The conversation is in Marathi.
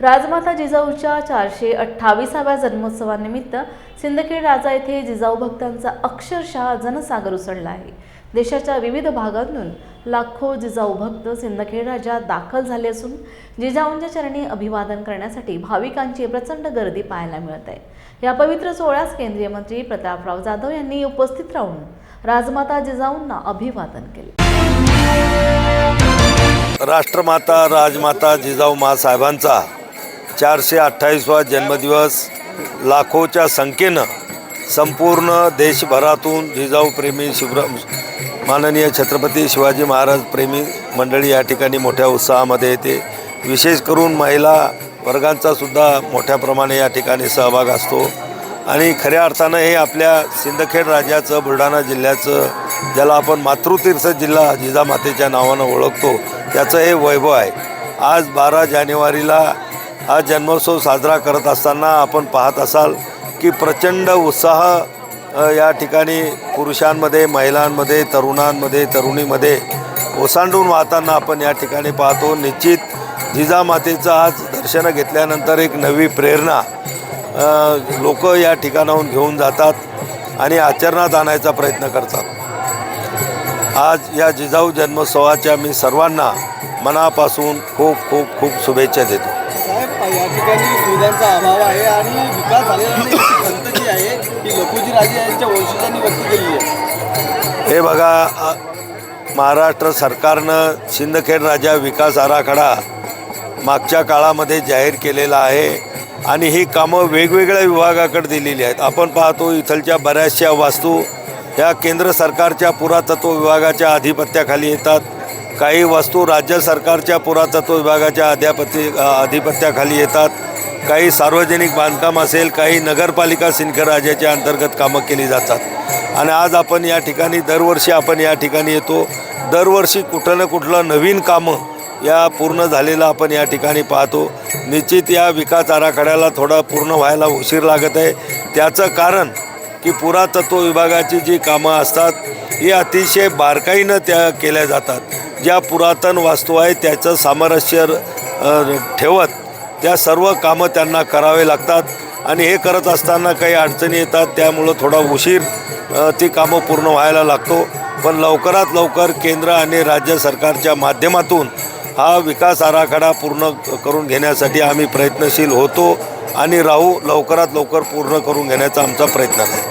राजमाता जिजाऊच्या चारशे अठ्ठावीसाव्या जन्मोत्सवानिमित्त सिंदखेड राजा येथे जिजाऊ भक्तांचा अक्षरशः जनसागर उसळला आहे. देशाच्या विविध भागातून लाखो जिजाऊ भक्त सिंदखेड राजा दाखल झाले असून जिजाऊंच्या चरणी अभिवादन करण्यासाठी भाविकांची प्रचंड गर्दी पाहायला मिळत आहे. या पवित्र सोहळ्यास केंद्रीय मंत्री प्रतापराव जाधव यांनी उपस्थित राहून राजमाता जिजाऊंना अभिवादन केले. राष्ट्रमाता राजमाता जिजाऊ मासाहेबांचा चारशे अठ्ठावीसवा जन्मदिवस लाखोच्या संख्येनं संपूर्ण देशभरातून जिजाऊप्रेमी शिवरा माननीय छत्रपती शिवाजी महाराज प्रेमी मंडळी या ठिकाणी मोठ्या उत्साहामध्ये येते. विशेष करून महिला वर्गांचा सुद्धा मोठ्या प्रमाणे या ठिकाणी सहभाग असतो. आणि खऱ्या अर्थानं हे आपल्या सिंदखेड राज्याचं बुलढाणा जिल्ह्याचं ज्याला आपण मातृतीर्थ जिल्हा जिजामातेच्या नावानं ओळखतो त्याचं हे वैभव आहे. आज बारा जानेवारीला हा जन्मोत्सव साजरा करत असताना आपण पाहत असाल की प्रचंड उत्साह या ठिकाणी पुरुषांमध्ये महिलांमध्ये तरुणांमध्ये तरुणीमध्ये ओसांडून वाहताना आपण या ठिकाणी पाहतो. निश्चित जिजामातेचं आज दर्शनं घेतल्यानंतर एक नवी प्रेरणा लोक या ठिकाणाहून घेऊन जातात आणि आचरणात आणायचा प्रयत्न करतात. आज या जिजाऊ जन्मोत्सवाच्या मी सर्वांना मनापासून खूप खूप खूप शुभेच्छा देतो. या ठिकाणी सुविधांचा अभाव आहे आणि विकास झालेला नाही. खंत जी आहे ती लखुजी राजे यांच्या वंशजांनी व्यक्त केली आहे. हे बघा महाराष्ट्र सरकारनं सिंदखेड राजा विकास आराखडा मागच्या काळामध्ये जाहीर केलेला आहे आणि ही कामं वेगवेगळ्या विभागाकडे दिलेली आहेत. आपण पाहतो इथलच्या बऱ्याचशा वास्तू ह्या केंद्र सरकारच्या पुरातत्व विभागाच्या अधिपत्याखाली येतात. काही वस्तू राज्य सरकारच्या पुरातत्व विभागाच्या अध्यापती अधिपत्याखाली येतात. काही सार्वजनिक बांधकाम असेल काही नगरपालिका सिंदखेड अंतर्गत कामं केली जातात. आणि आज आपण या ठिकाणी दरवर्षी आपण या ठिकाणी येतो. दरवर्षी कुठं ना कुठलं नवीन कामं या पूर्ण झालेलं आपण या ठिकाणी पाहतो. निश्चित या विकास आराखड्याला थोडा पूर्ण व्हायला उशीर लागत आहे. त्याचं कारण की पुरातत्व विभागाची जी कामं असतात ही अतिशय बारकाईनं त्या केल्या जातात. ज्या पुरातन वास्तू आहे त्याचं सामरस्य ठेवत त्या सर्व कामं त्यांना करावे लागतात. आणि हे करत असताना काही अडचणी येतात त्यामुळं थोडा उशीर ती कामं पूर्ण व्हायला लागतो. पण लवकरात लवकर केंद्र आणि राज्य सरकारच्या माध्यमातून हा विकास आराखडा पूर्ण करून घेण्यासाठी आम्ही प्रयत्नशील होतो आणि राहू लवकरात लवकर पूर्ण करून घेण्याचा आमचा प्रयत्न आहे.